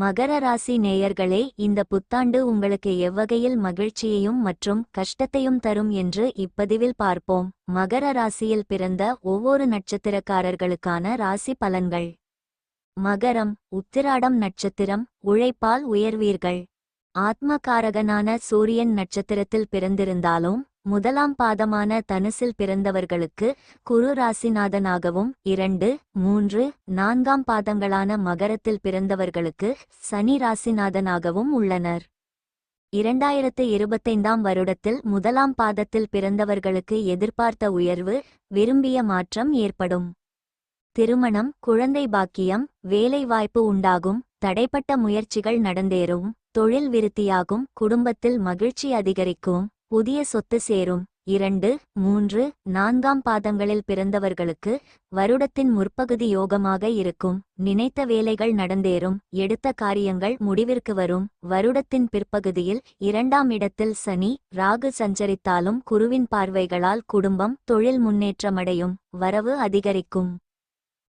மகர ராசி நேயர்களே இந்த புத்தாண்டு உங்களுக்கு எவ்வகையில் மகிழ்ச்சியையும் மற்றும் கஷ்டத்தையும் தரும் என்று இப்பதிவில் பார்ப்போம். மகர ராசியில் பிறந்த ஒவ்வொரு நட்சத்திரக்காரர்களுக்கான ராசி பலன்கள். மகரம் உத்திராடம் நட்சத்திரம் உழைப்பால் உயர்வீர்கள். ஆத்மகாரகனான சூரியன் நட்சத்திரத்தில் பிறந்திருந்தாலும் முதலாம் பாதமான தனுசில் பிறந்தவர்களுக்கு குரு ராசிநாதனாகவும் இரண்டு மூன்று நான்காம் பாதங்களான மகரத்தில் பிறந்தவர்களுக்கு சனி ராசிநாதனாகவும் உள்ளனர். இரண்டாயிரத்து இருபத்தைந்தாம் வருடத்தில் முதலாம் பாதத்தில் பிறந்தவர்களுக்கு எதிர்பார்த்த உயர்வு விரும்பிய மாற்றம் ஏற்படும். திருமணம் குழந்தை பாக்கியம் வேலைவாய்ப்பு உண்டாகும் தடைப்பட்ட முயற்சிகள் நடந்தேறும் தொழில் விருத்தியாகும் குடும்பத்தில் மகிழ்ச்சி அதிகரிக்கும். புதிய சொத்து சேரும். இரண்டு மூன்று நான்காம் பாதங்களில் பிறந்தவர்களுக்கு வருடத்தின் முற்பகுதி யோகமாக இருக்கும். நினைத்த வேலைகள் நடந்தேறும். எடுத்த காரியங்கள் முடிவிற்கு வரும். வருடத்தின் பிற்பகுதியில் இரண்டாம் இடத்தில் சனி ராகு சஞ்சரித்தாலும் குருவின் பார்வைகளால் குடும்பம் தொழில் முன்னேற்றமடையும். வரவு அதிகரிக்கும்.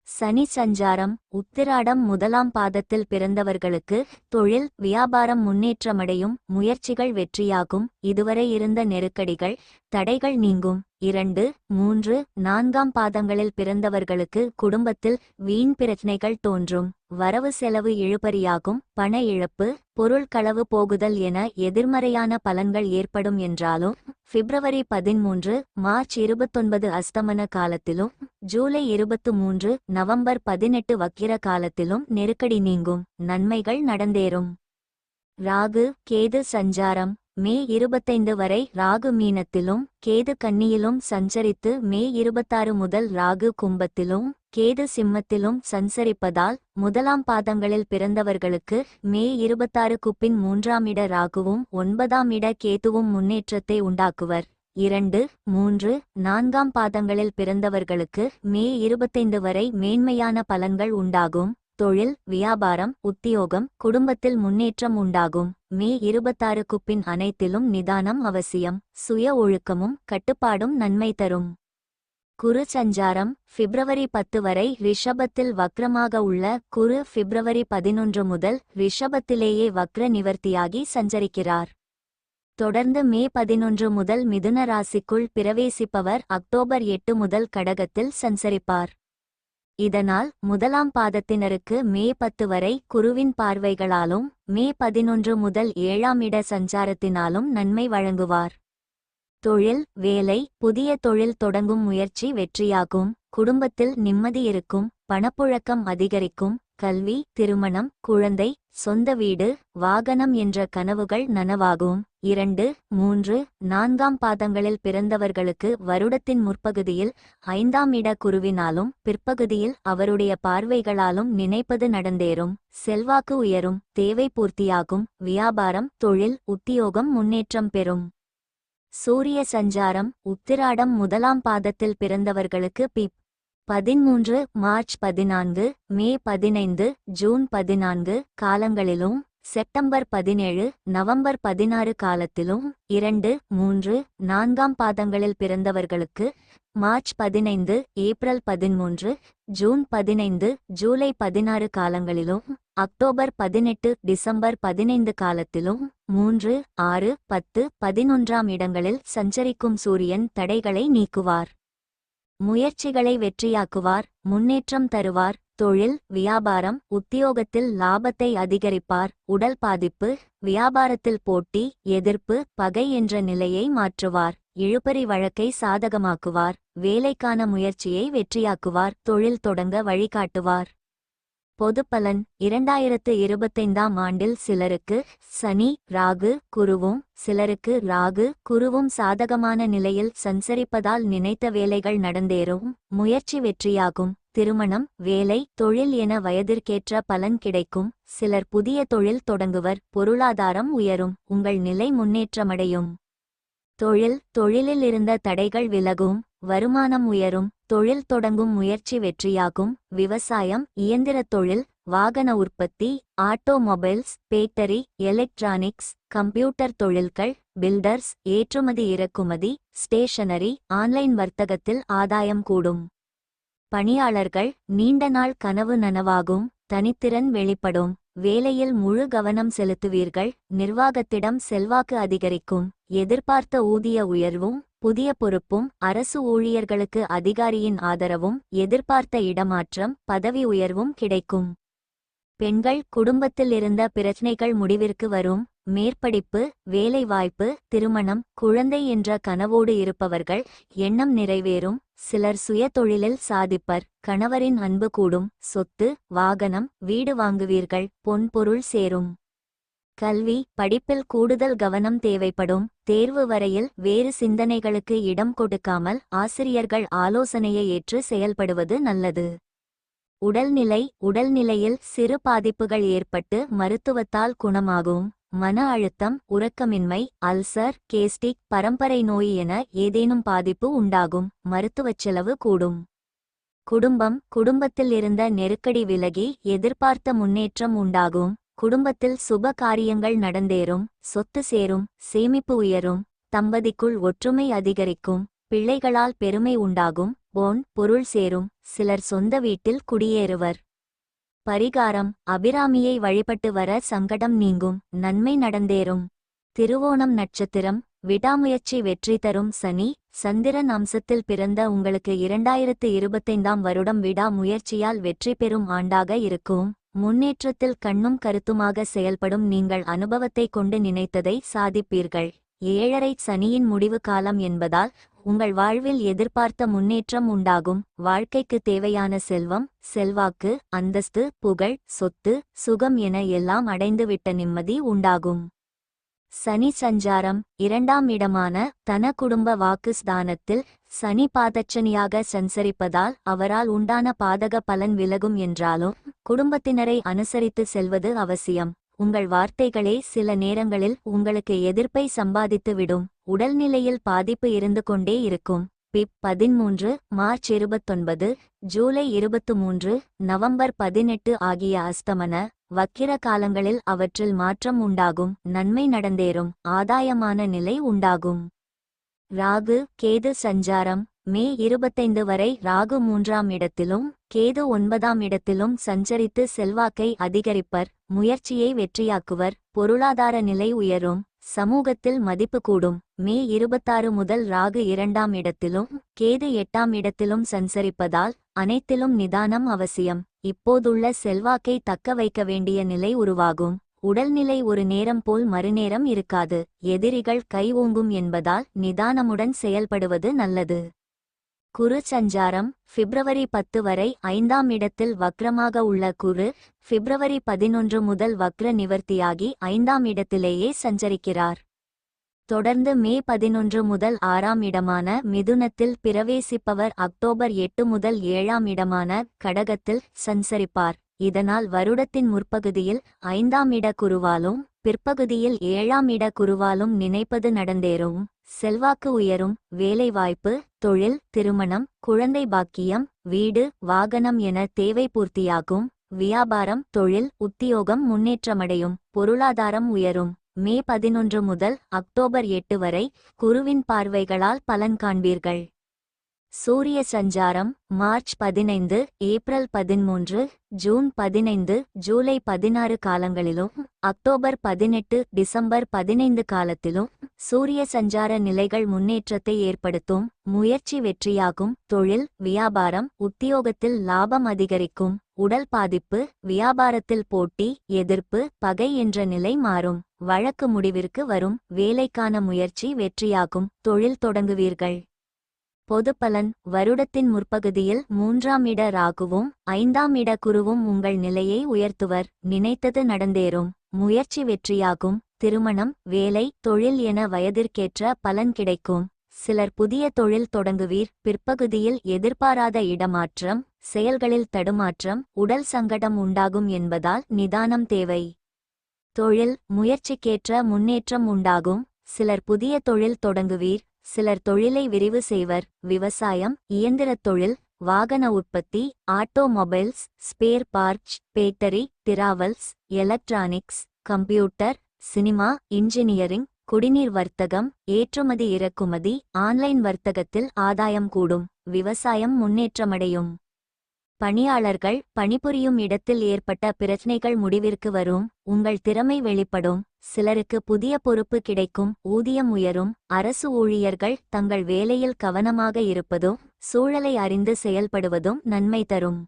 சனி சஞ்சாரம் உத்திராடம் முதலாம் பாதத்தில் பிறந்தவர்களுக்கு தொழில் வியாபாரம் முன்னேற்றமடையும் முயற்சிகள் வெற்றியாகும் இதுவரை இருந்த நெருக்கடிகள் தடைகள் நீங்கும். இரண்டு மூன்று நான்காம் பாதங்களில் பிறந்தவர்களுக்கு குடும்பத்தில் வீண் பிரச்சனைகள் தோன்றும். வரவு செலவு இழுபறியாகும் பண இழப்பு பொருள் களவு போகுதல் என எதிர்மறையான பலன்கள் ஏற்படும் என்றாலும் பிப்ரவரி பதிமூன்று மார்ச் இருபத்தொன்பது அஸ்தமன காலத்திலும் ஜூலை இருபத்து மூன்று நவம்பர் பதினெட்டு வக்கிர காலத்திலும் நெருக்கடி நீங்கும் நன்மைகள் நடந்தேறும். ராகு கேது சஞ்சாரம் மே இருபத்தைந்து வரை ராகு மீனத்திலும் கேது கன்னியிலும் சஞ்சரித்து மே இருபத்தாறு முதல் ராகு கும்பத்திலும் கேது சிம்மத்திலும் சஞ்சரிப்பதால் முதலாம் பாதங்களில் பிறந்தவர்களுக்கு மே இருபத்தாறு குப்பின் மூன்றாம் இட ராகுவும் ஒன்பதாம் இட கேதுவும் முன்னேற்றத்தை உண்டாக்குவர். இரண்டு மூன்று நான்காம் பாதங்களில் பிறந்தவர்களுக்கு மே இருபத்தைந்து வரை மேன்மையான பலன்கள் உண்டாகும். தொழில் வியாபாரம் உத்தியோகம் குடும்பத்தில் முன்னேற்றம் உண்டாகும். மே இருபத்தாறு குப்பின் அனைத்திலும் நிதானம் அவசியம். சுய ஒழுக்கமும் கட்டுப்பாடும் நன்மை தரும். குரு சஞ்சாரம் பிப்ரவரி பத்து வரை ரிஷபத்தில் வக்ரமாக உள்ள குரு பிப்ரவரி பதினொன்று முதல் ரிஷபத்திலேயே வக்ர நிவர்த்தியாகி சஞ்சரிக்கிறார். தொடர்ந்து மே பதினொன்று முதல் மிதுன ராசிக்குள் பிரவேசிப்பவர் அக்டோபர் எட்டு முதல் கடகத்தில் சஞ்சரிப்பார். இதனால் முதலாம் பாதத்தினருக்கு மே பத்து வரை குருவின் பார்வைகளாலும் மே பதினொன்று முதல் ஏழாம் இட சஞ்சாரத்தினாலும் நன்மை வழங்குவார். தொழில் வேலை புதிய தொழில் தொடங்கும் முயற்சி வெற்றியாகும். குடும்பத்தில் நிம்மதி இருக்கும் பணப்புழக்கம் அதிகரிக்கும். கல்வி திருமணம் குழந்தை சொந்த வீடு வாகனம் என்ற கனவுகள் நனவாகும். இரண்டு மூன்று நான்காம் பாதங்களில் பிறந்தவர்களுக்கு வருடத்தின் முற்பகுதியில் ஐந்தாம் இட குருவினாலும் பிற்பகுதியில் அவருடைய பார்வைகளாலும் நினைப்பது நடந்தேறும். செல்வாக்கு உயரும் தேவை பூர்த்தியாகும் வியாபாரம் தொழில் உத்தியோகம் முன்னேற்றம் பெறும். சூரிய சஞ்சாரம் உத்திராடம் முதலாம் பாதத்தில் பிறந்தவர்களுக்கு பிப். பதிமூன்று மார்ச் பதினான்கு மே பதினைந்து ஜூன் பதினான்கு காலங்களிலும் செப்டம்பர் பதினேழு நவம்பர் பதினாறு காலத்திலும் இரண்டு மூன்று நான்காம் பாதங்களில் பிறந்தவர்களுக்கு மார்ச் பதினைந்து ஏப்ரல் பதிமூன்று ஜூன் பதினைந்து ஜூலை பதினாறு காலங்களிலும் அக்டோபர் பதினெட்டு டிசம்பர் பதினைந்து காலத்திலும் மூன்று ஆறு பத்து பதினொன்றாம் இடங்களில் சஞ்சரிக்கும் சூரியன் தடைகளை நீக்குவார். முயற்சிகளை வெற்றியாக்குவார் முன்னேற்றம் தருவார் தொழில் வியாபாரம் உத்தியோகத்தில் லாபத்தை அதிகரிப்பார் உடல் பாதிப்பு வியாபாரத்தில் போட்டி எதிர்ப்பு பகை என்ற நிலையை மாற்றுவார் இழுபறி வழக்கை சாதகமாக்குவார் வேலைக்கான முயற்சியை வெற்றியாக்குவார் தொழில் தொடங்க வழிகாட்டுவார். பொதுப்பலன் இரண்டாயிரத்து இருபத்தைந்தாம் ஆண்டில் சிலருக்கு சனி ராகு குருவும் சிலருக்கு ராகு குருவும் சாதகமான நிலையில் சஞ்சரிப்பதால் நினைத்த வேலைகள் நடந்தேறும். முயற்சி வெற்றியாகும். திருமணம் வேலை தொழில் என வயதிற்கேற்ற பலன் கிடைக்கும். சிலர் புதிய தொழில் தொடங்குவர். பொருளாதாரம் உயரும். உங்கள் நிலை முன்னேற்றமடையும். தொழில் தொழிலில் இருந்த தடைகள் விலகும் வருமானம் உயரும் தொழில் தொடங்கும் முயற்சி வெற்றியாகும் விவசாயம் இயந்திரத் தொழில் வாகன உற்பத்தி ஆட்டோமொபைல்ஸ் பேட்டரி எலக்ட்ரானிக்ஸ் கம்ப்யூட்டர் தொழில்கள் பில்டர்ஸ் ஏற்றுமதி இறக்குமதி ஸ்டேஷனரி ஆன்லைன் வர்த்தகத்தில் ஆதாயம் கூடும். பணியாளர்கள் நீண்ட நாள் கனவு நனவாகும் தனித்திறன் வெளிப்படும் வேலையில் முழு கவனம் செலுத்துவீர்கள் நிர்வாகத்திடம் செல்வாக்கு அதிகரிக்கும். எதிர்பார்த்த ஊதிய உயர்வும் புதிய பொறுப்பும் அரசு ஊழியர்களுக்கு அதிகாரியின் ஆதரவும் எதிர்பார்த்த இடமாற்றம் பதவி உயர்வும் கிடைக்கும். பெண்கள் குடும்பத்தில் இருந்த பிரச்சனைகள் முடிவிற்கு வரும். மேற்படிப்பு வேலைவாய்ப்பு திருமணம் குழந்தை என்ற கனவோடு இருப்பவர்கள் எண்ணம் நிறைவேறும். சிலர் சுய தொழிலில் சாதிப்பர் கணவரின் அன்பு கூடும். சொத்து வாகனம் வீடு வாங்குவீர்கள் பொன்பொருள் சேரும். கல்வி படிப்பில் கூடுதல் கவனம் தேவைப்படும். தேர்வு வரையில் வேறு சிந்தனைகளுக்கு இடம் கொடுக்காமல் ஆசிரியர்கள் ஆலோசனையை ஏற்று செயல்படுவது நல்லது. உடல்நிலை உடல்நிலையில் சிறு பாதிப்புகள் ஏற்பட்டு மருத்துவத்தால் குணமாகும். மன அழுத்தம் உறக்கமின்மை அல்சர் கேஸ்டிக் பரம்பரை நோய் என ஏதேனும் பாதிப்பு உண்டாகும். மருத்துவச் செலவு கூடும். குடும்பம் குடும்பத்தில் இருந்த நெருக்கடி விலகி எதிர்பார்த்த முன்னேற்றம் உண்டாகும். குடும்பத்தில் சுப காரியங்கள் நடந்தேறும் சொத்து சேரும் சேமிப்பு உயரும் தம்பதிக்குள் ஒற்றுமை அதிகரிக்கும் பிள்ளைகளால் பெருமை உண்டாகும் போன் பொருள் சேரும் சிலர் சொந்த வீட்டில் குடியேறுவர். பரிகாரம் அபிராமியை வழிபட்டு வர சங்கடம் நீங்கும் நன்மை நடந்தேறும். திருவோணம் நட்சத்திரம் விடாமுயற்சி வெற்றி தரும் சனி சந்திரன் அம்சத்தில் பிறந்த உங்களுக்கு இரண்டாயிரத்து இருபத்தைந்தாம் வருடம் விடாமுயற்சியால் வெற்றி பெறும் ஆண்டாக இருக்கும். முன்னேற்றத்தில் கண்ணும் கருத்துமாக செயல்படும் நீங்கள் அனுபவத்தைக் கொண்டு நினைத்ததை சாதிப்பீர்கள். ஏழரை சனியின் முடிவு காலம் என்பதால் உங்கள் வாழ்வில் எதிர்பார்த்த முன்னேற்றம் உண்டாகும். வாழ்க்கைக்கு தேவையான செல்வம் செல்வாக்கு அந்தஸ்து புகழ் சொத்து சுகம் என எல்லாம் அடைந்துவிட்ட நிம்மதி உண்டாகும். சனி சஞ்சாரம் இரண்டாம் இடமான தன குடும்ப வாக்கு ஸ்தானத்தில் சனி பாதச்சனியாக சஞ்சரிப்பதால் அவரால் உண்டான பாதக பலன் விலகும் என்றாலும் குடும்பத்தினரை அனுசரித்து செல்வது அவசியம். உங்கள் வார்த்தைகளே சில நேரங்களில் உங்களுக்கு எதிர்ப்பை சம்பாதித்து விடும். உடல்நிலையில் பாதிப்பு இருந்து கொண்டே இருக்கும். பிப் பதிமூன்று மார்ச் இருபத்தொன்பது ஜூலை இருபத்து மூன்று நவம்பர் பதினெட்டு ஆகிய அஸ்தமன வக்கிர காலங்களில் அவற்றில் மாற்றம் உண்டாகும். நன்மை நடந்தேறும். ஆதாயமான நிலை உண்டாகும். ராகு கேது சஞ்சாரம் மே இருபத்தைந்து வரை ராகு மூன்றாம் இடத்திலும் கேது ஒன்பதாம் இடத்திலும் சஞ்சரித்து செல்வாக்கை அதிகரிப்பர் முயற்சியை வெற்றியாக்குவர் பொருளாதார நிலை உயரும் சமூகத்தில் மதிப்பு கூடும். மே இருபத்தாறு முதல் ராகு இரண்டாம் இடத்திலும் கேது எட்டாம் இடத்திலும் சஞ்சரிப்பதால் அனைத்திலும் நிதானம் அவசியம். இப்போதுள்ள செல்வாக்கை தக்க வைக்க வேண்டிய நிலை உருவாகும். உடல்நிலை ஒரு நேரம் போல் மறுநேரம் இருக்காது. எதிரிகள் கை ஓங்கும் என்பதால் நிதானமுடன் செயல்படுவது நல்லது. குரு சஞ்சாரம் பிப்ரவரி பத்து வரை ஐந்தாம் இடத்தில் வக்ரமாக உள்ள குரு பிப்ரவரி பதினொன்று முதல் வக்ர நிவர்த்தியாகி ஐந்தாம் இடத்திலேயே சஞ்சரிக்கிறார். தொடர்ந்து மே பதினொன்று முதல் ஆறாம் இடமான மிதுனத்தில் பிரவேசிப்பவர் அக்டோபர் எட்டு முதல் ஏழாம் இடமான கடகத்தில் சஞ்சரிப்பார். இதனால் வருடத்தின் முற்பகுதியில் ஐந்தாம் இட குருவாலும் பிற்பகுதியில் ஏழாம் இட குருவாலும் நினைப்பது நடந்தேறும். செல்வாக்கு உயரும் வேலைவாய்ப்பு தொழில் திருமணம் குழந்தை பாக்கியம் வீடு வாகனம் என தேவை பூர்த்தியாகும். வியாபாரம் தொழில் உத்தியோகம் முன்னேற்றமடையும் பொருளாதாரம் உயரும். மே பதினொன்று முதல் அக்டோபர் எட்டு வரை குருவின் பார்வைகளால் பலன் காண்பீர்கள். சூரிய சஞ்சாரம் மார்ச் பதினைந்து ஏப்ரல் பதிமூன்று ஜூன் பதினைந்து ஜூலை பதினாறு காலங்களிலும் அக்டோபர் பதினெட்டு டிசம்பர் பதினைந்து காலத்திலும் சூரிய சஞ்சார நிலைகள் முன்னேற்றத்தை ஏற்படுத்தும் முயற்சி வெற்றியாகும் தொழில் வியாபாரம் உத்தியோகத்தில் லாபம் அதிகரிக்கும் உடல் பாதிப்பு வியாபாரத்தில் போட்டி எதிர்ப்பு பகை என்ற நிலை மாறும் வழக்கு முடிவிற்கு வரும் வேலைக்கான முயற்சி வெற்றியாகும் தொழில் தொடங்குவீர்கள். பொதுப்பலன் வருடத்தின் முற்பகுதியில் மூன்றாம் இட ராகுவும் ஐந்தாம் இட குருவும் உங்கள் நிலையை உயர்த்துவர். நினைத்தது நடந்தேறும். முயற்சி வெற்றியாகும். திருமணம் வேலை தொழில் என வயதிற்கேற்ற பலன் கிடைக்கும். சிலர் புதிய தொழில் தொடங்குவீர். பிற்பகுதியில் எதிர்பாராத இடமாற்றம் செயல்களில் தடுமாற்றம் உடல் சங்கடம் உண்டாகும் என்பதால் நிதானம் தேவை. தொழில் முயற்சிக்கேற்ற முன்னேற்றம் உண்டாகும். சிலர் புதிய தொழில் தொடங்குவீர். சிலர் தொழிலை விரிவு செய்வர். விவசாயம் இயந்திரத் தொழில் வாகன உற்பத்தி automobiles spare parts battery travels electronics computer cinema engineering குடிநீர் வர்த்தகம் ஏற்றுமதி இறக்குமதி ஆன்லைன் வர்த்தகத்தில் ஆதாயம் கூடும். விவசாயம் முன்னேற்றமடையும். பணியாளர்கள் பணிபுரியும் இடத்தில் ஏற்பட்ட பிரச்சனைகள் முடிவிற்கு வரும் உங்கள் திறமை வெளிப்படும் சிலருக்கு புதிய பொறுப்பு கிடைக்கும் ஊதியம் உயரும் அரசு ஊழியர்கள் தங்கள் வேலையில் கவனமாக இருப்பதும் சூழலை அறிந்து செயல்படுவதும் நன்மை தரும்.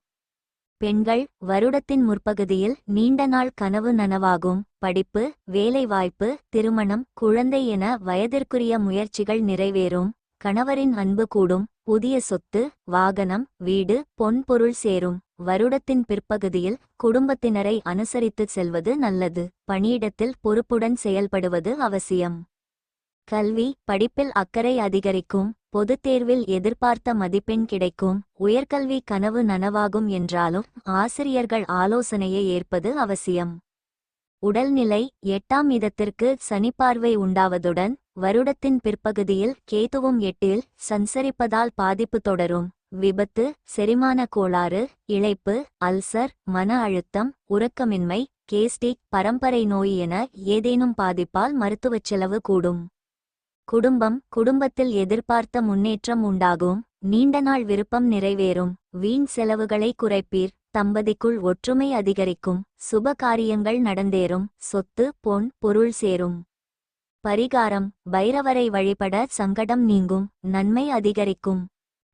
பெண்கள் வருடத்தின் முற்பகுதியில் நீண்ட நாள் கனவு நனவாகும் படிப்பு வேலைவாய்ப்பு திருமணம் குழந்தை என வயதிற்குரிய முயற்சிகள் நிறைவேறும் கணவரின் அன்பு கூடும் புதிய சொத்து வாகனம் வீடு பொன் பொருள் சேரும். வருடத்தின் பிற்பகுதியில் குடும்பத்தினரை அனுசரித்துச் செல்வது நல்லது. பணியிடத்தில் பொறுப்புடன் செயல்படுவது அவசியம். கல்வி படிப்பில் அக்கறை அதிகரிக்கும். பொதுத் தேர்வில் எதிர்பார்த்த மதிப்பெண் கிடைக்கும். உயர்கல்வி கனவு நனவாகும் என்றாலும் ஆசிரியர்கள் ஆலோசனையை ஏற்பது அவசியம். உடல்நிலை எட்டாம் இதத்திற்கு சனிப்பார்வை உண்டாவதுடன் வருடத்தின் பிற்பகுதியில் கேதுவும் எட்டில் சஞ்சரிப்பதால் பாதிப்பு தொடரும். விபத்து செரிமான கோளாறு இழைப்பு அல்சர் மன அழுத்தம் உறக்கமின்மை கேஸ்டிக் பரம்பரை நோய் என ஏதேனும் பாதிப்பால் மருத்துவச் செலவு கூடும். குடும்பம் குடும்பத்தில் எதிர்பார்த்த முன்னேற்றம் உண்டாகும். நீண்ட நாள் விருப்பம் நிறைவேறும். வீண் செலவுகளை குறைப்பீர். தம்பதிக்குள் ஒற்றுமை அதிகரிக்கும். சுப காரியங்கள் நடந்தேறும். சொத்து பொன் பொருள் சேரும். பரிகாரம் பைரவரை வழிபட சங்கடம் நீங்கும் நன்மை அதிகரிக்கும்.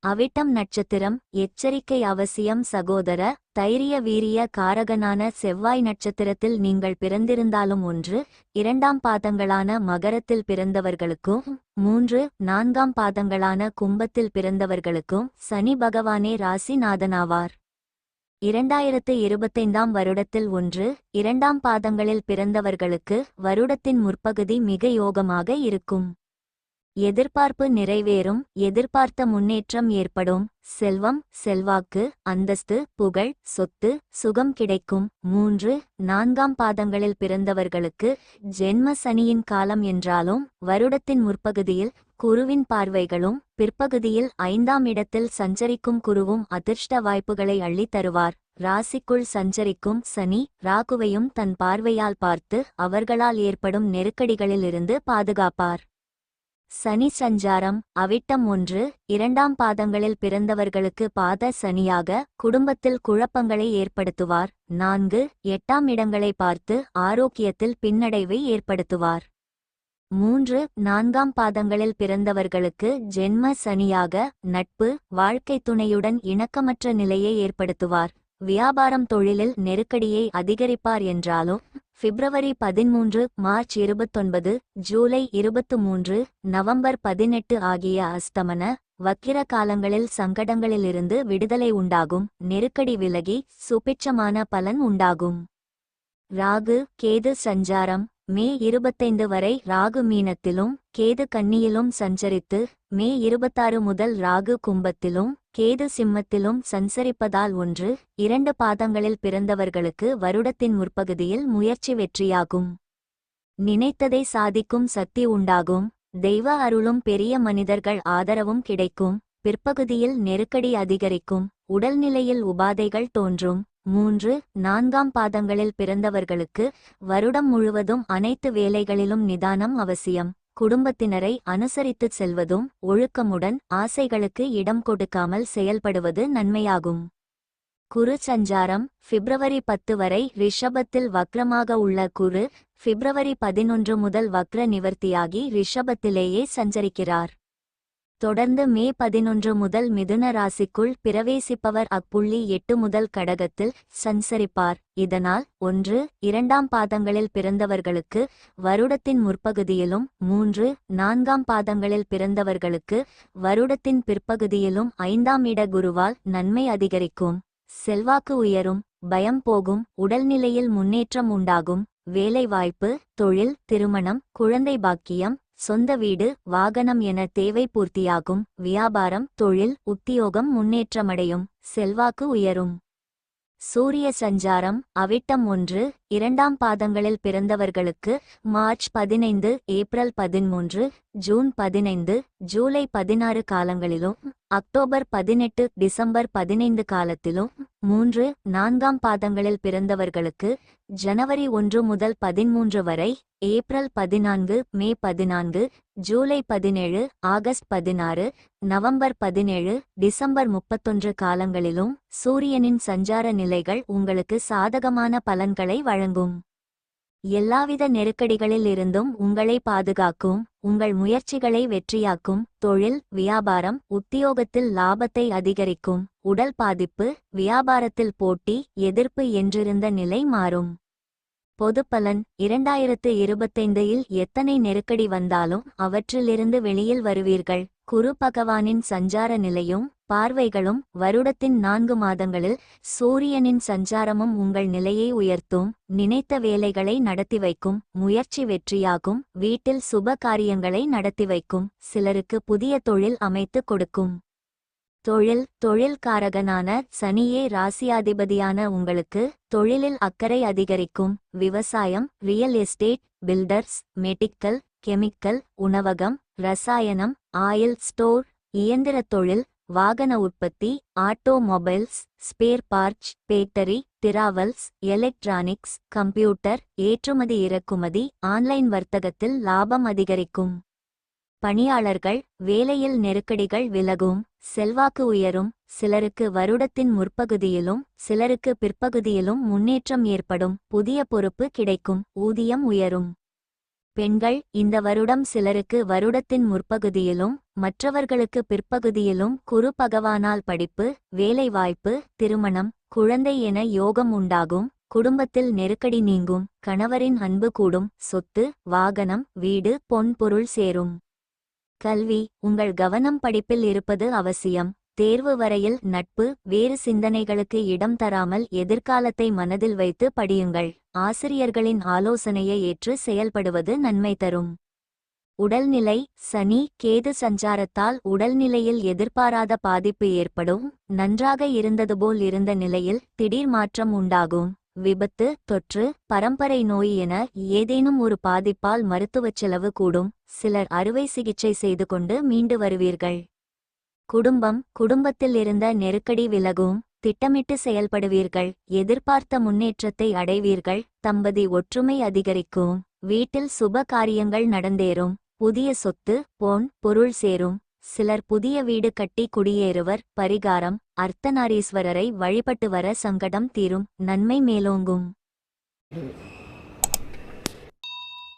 அவிட்டம் நட்சத்திரம் எச்சரிக்கை அவசியம் சகோதர தைரிய வீரிய காரகனான செவ்வாய் நட்சத்திரத்தில் நீங்கள் பிறந்திருந்தாலும் ஒன்று இரண்டாம் பாதங்களான மகரத்தில் பிறந்தவர்களுக்கும் மூன்று நான்காம் பாதங்களான கும்பத்தில் பிறந்தவர்களுக்கும் சனி பகவானே ராசிநாதனாவார். இரண்டாயிரத்து இருபத்தைந்தாம் வருடத்தில் ஒன்று இரண்டாம் பாதங்களில் பிறந்தவர்களுக்கு வருடத்தின் முற்பகுதி மிக யோகமாக இருக்கும். எதிர்பார்ப்பு நிறைவேறும் எதிர்பார்த்த முன்னேற்றம் ஏற்படும். செல்வம் செல்வாக்கு அந்தஸ்து புகழ் சொத்து சுகம் கிடைக்கும். மூன்று நான்காம் பாதங்களில் பிறந்தவர்களுக்கு ஜென்ம சனியின் காலம் என்றாலும் வருடத்தின் முற்பகுதியில் குருவின் பார்வைகளும் பிற்பகுதியில் ஐந்தாம் இடத்தில் சஞ்சரிக்கும் குருவும் அதிர்ஷ்ட வாய்ப்புகளை அள்ளித் தருவார். ராசிக்குள் சஞ்சரிக்கும் சனி ராகுவையும் தன் பார்வையால் பார்த்து அவர்களால் ஏற்படும் நெருக்கடிகளிலிருந்து பாதுகாப்பார். சனி சஞ்சாரம் அவிட்டம் ஒன்று இரண்டாம் பாதங்களில் பிறந்தவர்களுக்கு பாத சனியாக குடும்பத்தில் குழப்பங்களை ஏற்படுத்துவார். நான்கு எட்டாம் இடங்களை பார்த்து ஆரோக்கியத்தில் பின்னடைவை ஏற்படுத்துவார். மூன்று நான்காம் பாதங்களில் பிறந்தவர்களுக்கு ஜென்ம சனியாக நட்பு வாழ்க்கை துணையுடன் இணக்கமற்ற நிலையை ஏற்படுத்துவார். வியாபாரம் தொழிலில் நெருக்கடியை அதிகரிப்பார் என்றாலும் பிப்ரவரி பதிமூன்று மார்ச் இருபத்தொன்பது ஜூலை இருபத்து மூன்று நவம்பர் பதினெட்டு ஆகிய அஸ்தமன வக்கிர காலங்களில் சங்கடங்களிலிருந்து விடுதலை உண்டாகும் நெருக்கடி விலகி சுபிட்சமான பலன் உண்டாகும். ராகு கேது சஞ்சாரம் மே இருபத்தைந்து வரை ராகு மீனத்திலும் கேது கன்னியிலும் சஞ்சரித்து மே இருபத்தாறு முதல் ராகு கும்பத்திலும் கேது சிம்மத்திலும் சஞ்சரிப்பதால் ஒன்று இரண்டு பாதங்களில் பிறந்தவர்களுக்கு வருடத்தின் முற்பகுதியில் முயற்சி வெற்றியாகும். நினைத்ததை சாதிக்கும் சக்தி உண்டாகும். தெய்வ அருளும் பெரிய மனிதர்கள் ஆதரவும் கிடைக்கும். பிற்பகுதியில் நெருக்கடி அதிகரிக்கும். உடல்நிலையில் உபாதைகள் தோன்றும். மூன்று நான்காம் பாதங்களில் பிறந்தவர்களுக்கு வருடம் முழுவதும் அனைத்து வேலைகளிலும் நிதானம் அவசியம். குடும்பத்தினரை அனுசரித்துச் செல்வதும் ஒழுக்கமுடன் ஆசைகளுக்கு இடம் கொடுக்காமல் செயல்படுவது நன்மையாகும். குரு சஞ்சாரம் பிப்ரவரி பத்து வரை ரிஷபத்தில் வக்ரமாக உள்ள குரு பிப்ரவரி பதினொன்று முதல் வக்ர நிவர்த்தியாகி ரிஷபத்திலேயே சஞ்சரிக்கிறார். தொடர்ந்து மே பதினொன்று முதல் மிதுன ராசிக்குள் பிரவேசிப்பவர் அப்புள்ளி எட்டு முதல் கடகத்தில் சஞ்சரிப்பார். இதனால் ஒன்று இரண்டாம் பாதங்களில் பிறந்தவர்களுக்கு வருடத்தின் முற்பகுதியிலும் மூன்று நான்காம் பாதங்களில் பிறந்தவர்களுக்கு வருடத்தின் பிற்பகுதியிலும் ஐந்தாம் இட குருவால் நன்மை அதிகரிக்கும். செல்வாக்கு உயரும் பயம் போகும் உடல்நிலையில் முன்னேற்றம் உண்டாகும். வேலைவாய்ப்பு தொழில் திருமணம் குழந்தை பாக்கியம் சொந்த வீடு வாகனம் என தேவை பூர்த்தியாகும் வியாபாரம் தொழில் உத்தியோகம் முன்னேற்றமடையும் செல்வாக்கு உயரும். சூரிய சஞ்சாரம் அவிட்டம் ஒன்று இரண்டாம் பாதங்களில் பிறந்தவர்களுக்கு மார்ச் பதினைந்து ஏப்ரல் பதிமூன்று ஜூன் பதினைந்து ஜூலை பதினாறு காலங்களிலும் அக்டோபர் பதினெட்டு டிசம்பர் பதினைந்து காலத்திலும் மூன்று நான்காம் பாதங்களில் பிறந்தவர்களுக்கு ஜனவரி ஒன்று முதல் பதிமூன்று வரை ஏப்ரல் பதினான்கு மே பதினான்கு ஜூலை பதினேழு ஆகஸ்ட் பதினாறு நவம்பர் பதினேழு டிசம்பர் முப்பத்தொன்று காலங்களிலும் சூரியனின் சஞ்சார நிலைகள் உங்களுக்கு சாதகமான பலன்களை வழங்கும். எல்லாவித நெருக்கடிகளில் இருந்தும் உங்களை பாதுகாக்கும் உங்கள் முயற்சிகளை வெற்றியாக்கும் தொழில் வியாபாரம் உத்தியோகத்தில் லாபத்தை அதிகரிக்கும் உடல் பாதிப்பு வியாபாரத்தில் போட்டி எதிர்ப்பு என்றிருந்த நிலை மாறும். பொதுப்பலன் இரண்டாயிரத்து இருபத்தைந்தில் எத்தனை நெருக்கடி வந்தாலும் அவற்றிலிருந்து வெளியில் வருவீர்கள். குரு பகவானின் சஞ்சார நிலையும் பார்வைகளும் வருடத்தின் நான்கு மாதங்களில் சூரியனின் சஞ்சாரமும் உங்கள் நிலையை உயர்த்தும். நினைத்த வேலைகளை நடத்தி வைக்கும் முயற்சி வெற்றியாகும். வீட்டில் சுப காரியங்களை நடத்தி வைக்கும் சிலருக்கு புதிய தொழில் அமைத்து கொடுக்கும். தொழில் தொழில்காரகனான சனியே ராசியாதிபதியான உங்களுக்கு தொழிலில் அக்கறை அதிகரிக்கும். விவசாயம் real estate builders medical chemical உணவகம் ரசாயனம் ஆயில் ஸ்டோர் இயந்திரத் தொழில் வாகன உற்பத்தி automobiles spare parts battery travels electronics computer ஏற்றுமதி இறக்குமதி ஆன்லைன் வர்த்தகத்தில் லாபம் அதிகரிக்கும். பணியாளர்கள் வேலையில் நெருக்கடிகள் விலகும் செல்வாக்கு உயரும் சிலருக்கு வருடத்தின் முற்பகுதியிலும் சிலருக்கு பிற்பகுதியிலும் முன்னேற்றம் ஏற்படும் புதிய பொறுப்பு கிடைக்கும் ஊதியம் உயரும். பெண்கள் இந்த வருடம் சிலருக்கு வருடத்தின் முற்பகுதியிலும் மற்றவர்களுக்கு பிற்பகுதியிலும் குரு பகவானால் படிப்பு வேலைவாய்ப்பு திருமணம் குழந்தை என யோகம் உண்டாகும் குடும்பத்தில் நெருக்கடி நீங்கும் கணவரின் அன்பு கூடும் சொத்து வாகனம் வீடு பொன்பொருள் சேரும். கல்வி உங்கள் கவனம் படிப்பில் இருப்பது அவசியம். தேர்வு வரையில் நட்பு வேறு சிந்தனைகளுக்கு இடம் தராமல் எதிர்காலத்தை மனதில் வைத்து படியுங்கள். ஆசிரியர்களின் ஆலோசனையை ஏற்று செயல்படுவது நன்மை தரும். உடல்நிலை சனி கேது சஞ்சாரத்தால் உடல்நிலையில் எதிர்பாராத பாதிப்பு ஏற்படும். நன்றாக இருந்ததுபோல் இருந்த நிலையில் திடீர் மாற்றம் உண்டாகும். விபத்து தொற்று பரம்பரை நோய் என ஏதேனும் ஒரு பாதிப்பால் மருத்துவச் செலவு கூடும். சிலர் அறுவை சிகிச்சை செய்து கொண்டு மீண்டு வருவீர்கள். குடும்பம் குடும்பத்தில் இருந்த நெருக்கடி விலகும். திட்டமிட்டு செயல்படுவீர்கள். எதிர்பார்த்த முன்னேற்றத்தை அடைவீர்கள். தம்பதி ஒற்றுமை அதிகரிக்கும். வீட்டில் சுப காரியங்கள் நடந்தேறும். புதிய சொத்து போன் பொருள் சேரும். சிலர் புதிய வீடு கட்டி குடியேறுவர். பரிகாரம் அர்த்தநாரீஸ்வரரை வழிபட்டு வர சங்கடம் தீரும். நன்மை மேலோங்கும்.